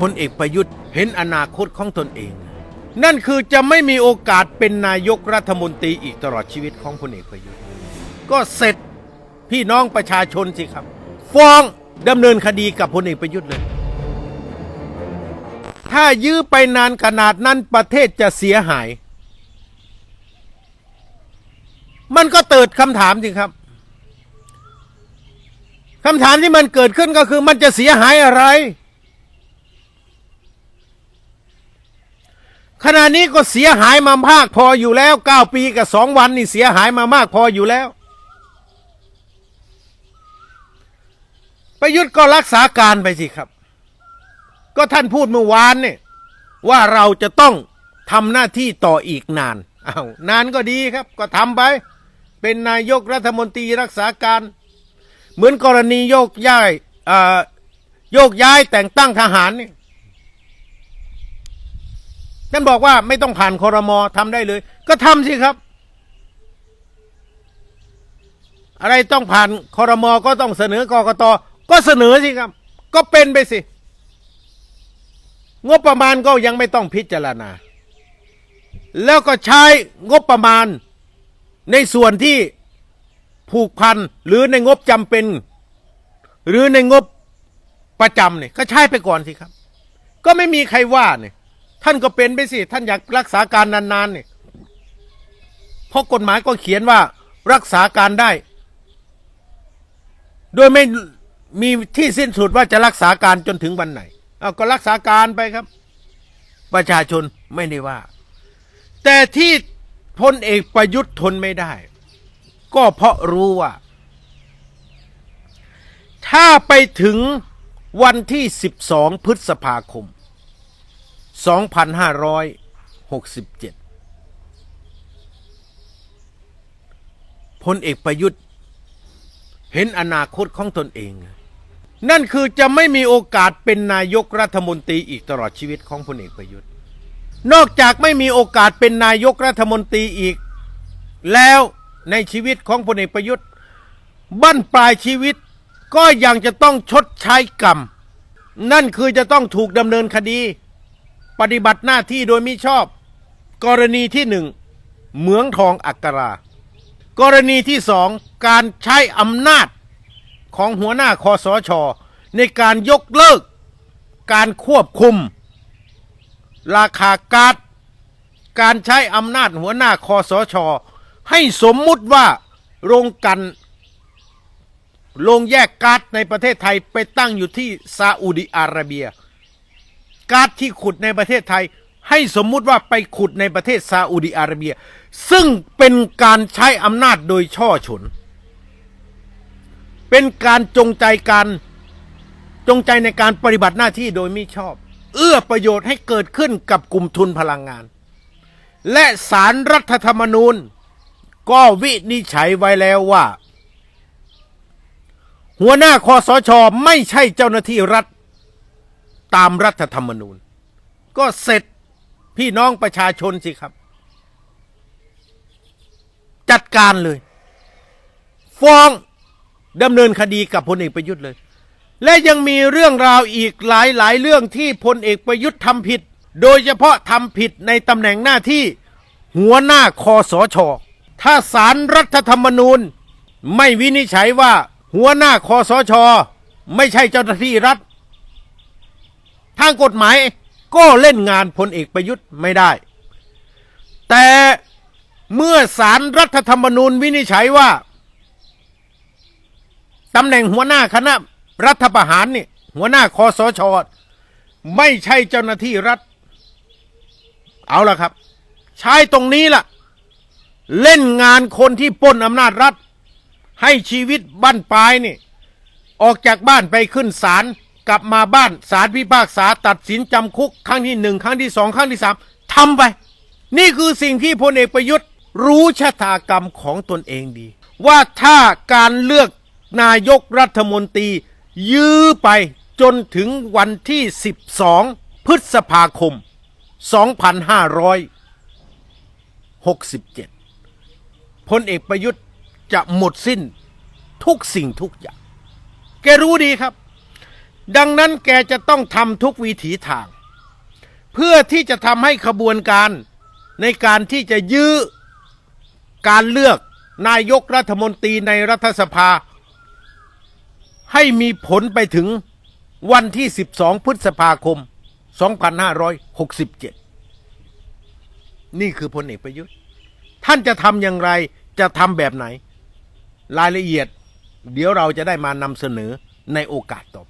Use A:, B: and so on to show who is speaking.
A: พลเอกประยุทธ์เห็นอนาคตของตนเอง นั่นคือจะไม่มีโอกาสเป็นนายกรัฐมนตรีอีกตลอดชีวิตของพลเอกประยุทธ์ ก็เสร็จพี่น้องประชาชนสิครับ ฟ้องดำเนินคดีกับพลเอกประยุทธ์เลย ถ้ายื้อไปนานขนาดนั้นประเทศจะเสียหาย มันก็เติดคำถามสิครับคำถามที่มันเกิดขึ้นก็คือมันจะเสียหายอะไร ขณะนี้ก็เสียหายมามากพออยู่แล้วเก้าปีกับสองวันนี่เสียหายมามากพออยู่แล้ว ประยุทธ์ก็รักษาการไปสิครับ ก็ท่านพูดเมื่อวานเนี่ยว่าเราจะต้องทำหน้าที่ต่ออีกนานอา้าวนานก็ดีครับ ก็ทำไป เป็นนายกรัฐมนตรีรักษาการ เหมือนกรณีโยกย้ายอ่อโยกย้ายแต่งตั้งทหารนี่ ท่านบอกว่าไม่ต้องผ่านคอรมอทำได้เลย ก็ทำสิครับ อะไรต้องผ่านคอรมอก็ต้องเสนอกกตก็เสนอสิครับ ก็เป็นไปสิ งบประมาณก็ยังไม่ต้องพิจารณา แล้วก็ใช้งบประมาณในส่วนที่ผูกพันหรือในงบจำเป็น หรือในงบประจำเนี่ยก็ใช้ไปก่อนสิครับ ก็ไม่มีใครว่าเนี่ย ท่านก็เป็นไปสิ ท่านอยากรักษาการนานๆเนี่ยเพราะกฎหมายก็เขียนว่ารักษาการได้ โดยไม่มีที่สิ้นสุดว่าจะรักษาการจนถึงวันไหนเอาก็รักษาการไปครับ ประชาชนไม่ได้ว่า แต่ที่พลเอกประยุทธ์ทนไม่ได้ ก็เพราะรู้ว่า ถ้าไปถึงวันที่ 12 พฤษภาคม 2567พลเอกประยุทธ์ เห็นอนาคตของตนเอง นั่นคือจะไม่มีโอกาสเป็นนายกรัฐมนตรีอีกตลอดชีวิตของพลเอกประยุทธ์ นอกจากไม่มีโอกาสเป็นนายกรัฐมนตรีอีก แล้วในชีวิตของพลเอกประยุทธ์ บั้นปลายชีวิตก็ยังจะต้องชดใช้กรรม นั่นคือจะต้องถูกดำเนินคดี ปฏิบัติหน้าที่โดยมิชอบ กรณีที่หนึ่งเหมืองทองอักรา กรณีที่สองการใช้อำนาจของหัวหน้าคอสช ในการยกเลิก การควบคุม ราคากาซการใช้อำนาจหัวหน้าคอสช ให้สมมุติว่าโรงกันโรงแยกก๊าซในประเทศไทยไปตั้งอยู่ที่ซาอุดิอาระเบีย ก๊าซที่ขุดในประเทศไทย ให้สมมุติว่าไปขุดในประเทศซาอุดิอาระเบีย ซึ่งเป็นการใช้อำนาจโดยช่อฉน เป็นการจงใจการจงใจในการปฏิบัติหน้าที่โดยมิชอบ เอื้อประโยชน์ให้เกิดขึ้นกับกลุ่มทุนพลังงาน และสารรัฐธรรมนูญ ก็วินิจฉัยไว้แล้วว่า หัวหน้าคอสช ไม่ใช่เจ้าหน้าที่รัฐ ตามรัฐธรรมนูญ ก็เสร็จพี่น้องประชาชนสิครับ จัดการเลย ฟ้องดำเนินคดีกับพลเอกประยุทธ์เลย และยังมีเรื่องราวอีกหลายหลายเรื่องที่พลเอกประยุทธ์ทำผิด โดยเฉพาะทำผิดในตำแหน่งหน้าที่หัวหน้าคอสชถ้าสารรัฐธรรมนูญ ไม่วินิจฉัยว่า หัวหน้าคอสชไม่ใช่เจ้าหน้าที่รัฐ ทางกฎหมายก็เล่นงานพลเอกประยุทธ์ไม่ได้ แต่เมื่อสารรัฐธรรมนูญวินิจฉัยว่าตำแหน่งหัวหน้าคณะรัฐประหารนี่หัวหน้าคอสชไม่ใช่เจ้าหน้าที่รัฐ เอาละครับ ใช้ตรงนี้ล่ะ เล่นงานคนที่ปล้นอำนาจรัฐ ให้ชีวิตบ้านปลายนี่ ออกจากบ้านไปขึ้นศาล กลับมาบ้านศาลพิพากษาตัดสินจำคุกครั้งที่หนึ่งครั้งที่สองครั้งที่สามทำไป นี่คือสิ่งที่พลเอกประยุทธ์รู้ชะตากรรมของตนเองดี ว่าถ้าการเลือกนายกรัฐมนตรี ยื้อไปจนถึงวันที่ 12 พฤษภาคม 2567พลเอกประยุทธ์จะหมดสิ้นทุกสิ่งทุกอย่าง แกรู้ดีครับ ดังนั้นแกจะต้องทำทุกวิถีทาง เพื่อที่จะทำให้ขบวนการในการที่จะยื้อการเลือกนายกรัฐมนตรีในรัฐสภา ให้มีผลไปถึงวันที่ 12 พฤษภาคม 2567 นี่คือพลเอกประยุทธ์ ท่านจะทำอย่างไรจะทำแบบไหน รายละเอียด เดี๋ยวเราจะได้มานำเสนอในโอกาสต่อไป